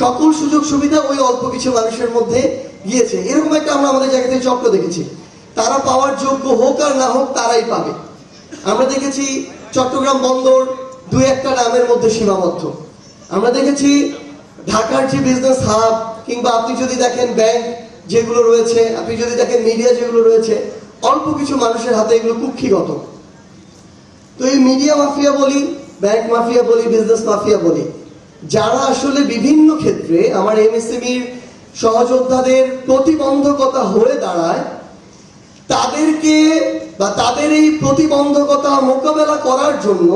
সকল সুযোগ সুবিধা ওই অল্প কিছু মানুষের মধ্যে গিয়েছে। এরকম একটা আমরা আমাদের জায়গা থেকে চক্র দেখেছি। তারা পাওয়ার যোগ্য হোক আর না হোক, তারাই পাবে। আমরা দেখেছি চট্টগ্রাম বন্দর দুই একটা নামের মধ্যে সীমাবদ্ধ। আমরা দেখেছি ঢাকার যে বিজনেস হাব কিংবা আপনি যদি দেখেন ব্যাংক যেগুলো রয়েছে, আপনি যদি দেখেন মিডিয়া যেগুলো রয়েছে, অল্প কিছু মানুষের হাতে এগুলো কুক্ষিগত। তো এই মিডিয়া মাফিয়া বলি ব্যাংক মাফিয়া বলি বিজনেস মাফিয়া বলি যারা আসলে বিভিন্ন ক্ষেত্রে আমার এমএসএমইর সহযোদ্ধাদের প্রতিবন্ধকতা হয়ে দাঁড়ায়, তাদেরকে বা তাদের এই প্রতিবন্ধকতা মোকাবেলা করার জন্য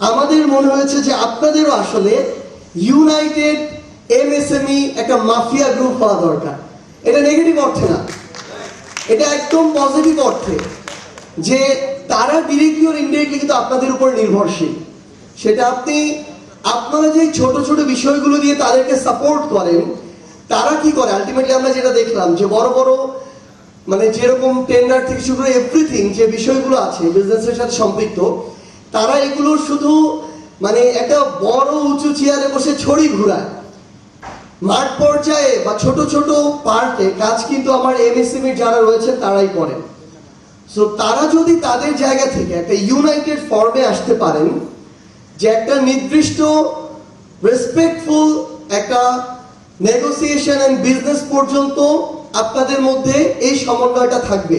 আমাদের মনে হয়েছে যে আপনাদেরও আসলে ইউনাইটেড এমএসএমই একটা মাফিয়া গ্রুপ হওয়া দরকার। এটা নেগেটিভ অর্থে না। এটা একদম পজিটিভ অর্থে যে তারা ডিরেক্টলি ইনডিরেক্টলি কিন্তু আপনাদের উপর নির্ভরশীল। সেটা আপনি আপনারা যে ছোট ছোট বিষয়গুলো দিয়ে তাদেরকে সাপোর্ট করেন, তারা কি করে? আলটিমেটলি আমরা যেটা দেখলাম যে বড় বড় মানে যেরকম টেন্ডার থেকে শুরু করে এভরিথিং যে বিষয়গুলো আছে বিজনেসের সাথে সম্পৃক্ত, তারা এগুলো শুধু মানে একটা বড় উঁচু চেয়ারে বসে ছড়ি ঘুরায়। মাঠ পর্যায়ে বা ছোট ছোট পার্টে কাজ কিন্তু আমার এমএসএমই যারা রয়েছে তারাই করেন। সো তারা যদি তাদের জায়গা থেকে একটা ইউনাইটেড ফর্মে আসতে পারেন যে একটা নির্দিষ্ট রেসপেক্টফুল একটা নেগোসিয়েশন এন্ড বিজনেস পর্যন্ত আপনাদের মধ্যে এই সমন্বয়টা থাকবে।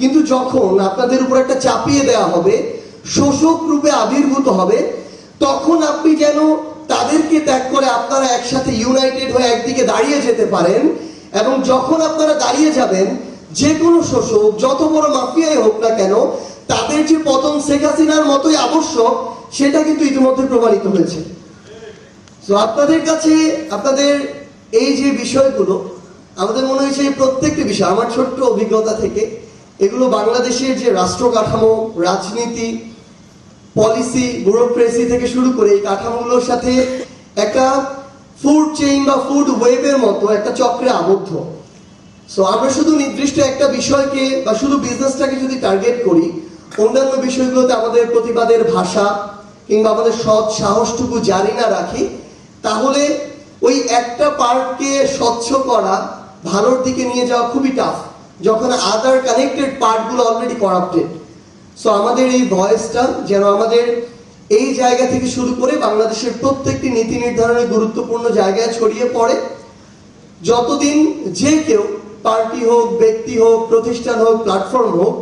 কিন্তু যখন আপনাদের উপর একটা চাপিয়ে দেওয়া হবে, শোষক রূপে আবির্ভূত হবে, তখন আপনি যেন তাদেরকে ত্যাগ করে আপনারা একসাথে ইউনাইটেড হয়ে একদিকে দাঁড়িয়ে যেতে পারেন এবং যখন আপনারা দাঁড়িয়ে যাবেন, যে কোনো শোষক, যত বড় মাফিয়াই হোক না কেন, তাদের যে পতন শেখ হাসিনার মতোই আবশ্যক সেটা কিন্তু ইতিমধ্যে প্রমাণিত হয়েছে। তো আপনাদের কাছে, আপনাদের এই যে বিষয়গুলো, আমাদের মনে হয়েছে প্রত্যেকটি বিষয়, আমার ছোট্ট অভিজ্ঞতা থেকে, এগুলো বাংলাদেশের যে রাষ্ট্র কাঠামো রাজনীতি পলিসি ব্যুরোক্রেসি থেকে শুরু করে এই কাঠামোগুলোর সাথে একটা ফুড চেইন বা ফুড ওয়েবের মতো একটা চক্রে আবদ্ধ। সো আমরা শুধু নির্দিষ্ট একটা বিষয়কে বা শুধু বিজনেসটাকে যদি টার্গেট করি, অন্যান্য বিষয়গুলোতে আমাদের প্রতিবাদের ভাষা কিংবা আমাদের সৎ সাহসটুকু জারি না রাখি, তাহলে ওই একটা পার্টকে স্বচ্ছ করা, ভালোর দিকে নিয়ে যাওয়া খুবই টাফ যখন আদার কানেক্টেড পার্টগুলো অলরেডি করাপ্টেড সো আমাদের এই ভয়েসটা যেন আমাদের এই জায়গা থেকে শুরু করে বাংলাদেশের প্রত্যেকটি নীতি নির্ধারণের গুরুত্বপূর্ণ জায়গায় ছড়িয়ে পড়ে। যতদিন যে কেউ পার্টি হোক, ব্যক্তি হোক, প্রতিষ্ঠান হোক প্ল্যাটফর্ম হোক,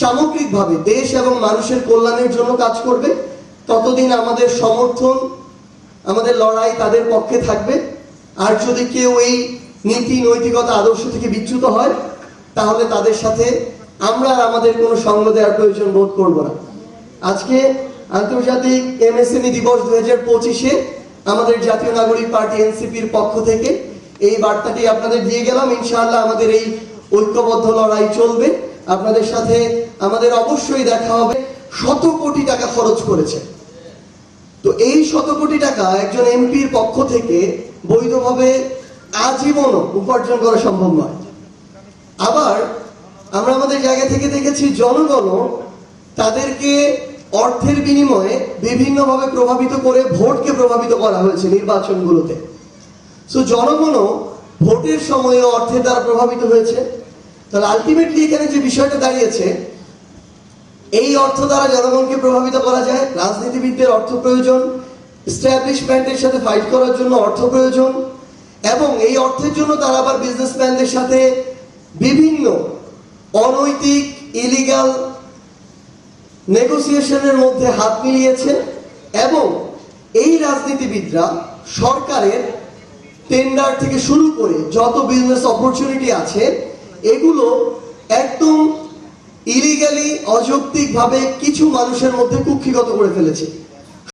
সামগ্রিকভাবে দেশ এবং মানুষের কল্যাণের জন্য কাজ করবে। ততদিন আমাদের সমর্থন, আমাদের লড়াই তাদের পক্ষে থাকবে। আর যদি কেউ এই নীতি, নৈতিকতা আদর্শ থেকে বিচ্যুত হয়, তাহলে তাদের সাথে আমরা আমাদের কোনো সঙ্গ দেওয়ার প্রয়োজন বোধ করব না। আজকে আন্তর্জাতিক এমএসএমই দিবস দু হাজার পঁচিশে আমাদের জাতীয় নাগরিক পার্টি এনসিপির পক্ষ থেকে এই বার্তাটি আপনাদের দিয়ে গেলাম। ইনশাআল্লাহ আমাদের এই ঐক্যবদ্ধ লড়াই চলবে। আপনাদের সাথে আমাদের অবশ্যই দেখা হবে। শত কোটি টাকা খরচ করেছে। তো এই শত কোটি টাকা একজন এমপির পক্ষ থেকে বৈধভাবে আজীবনও উপার্জন করা সম্ভব নয়। আবার আমরা আমাদের জায়গা থেকে দেখেছি জনগণও তাদেরকে অর্থের বিনিময়ে বিভিন্নভাবে প্রভাবিত করে ভোটকে প্রভাবিত করা হয়েছে নির্বাচনগুলোতে। সো জনগণও ভোটের সময়ে অর্থের দ্বারা প্রভাবিত হয়েছে। তাহলে আলটিমেটলি এখানে যে বিষয়টা দাঁড়িয়েছে এই অর্থ দ্বারা জনগণকে প্রভাবিত করা যায়। রাজনীতিবিদদের অর্থ প্রয়োজন স্ট্যাবলিশমেন্টের সাথে ফাইট করার জন্য অর্থ প্রয়োজন, এবং এই অর্থের জন্য তারা আবার বিজনেসম্যানদের সাথে বিভিন্ন অনৈতিক ইলিগাল নেগোসিয়েশনের মধ্যে হাত মিলিয়েছে, এবং এই রাজনীতিবিদরা সরকারের টেন্ডার থেকে শুরু করে যত বিজনেস অপরচুনিটি আছে, এগুলো একদম ইলিগালি অযৌক্তিকভাবে কিছু মানুষের মধ্যে কুক্ষিগত করে ফেলেছে।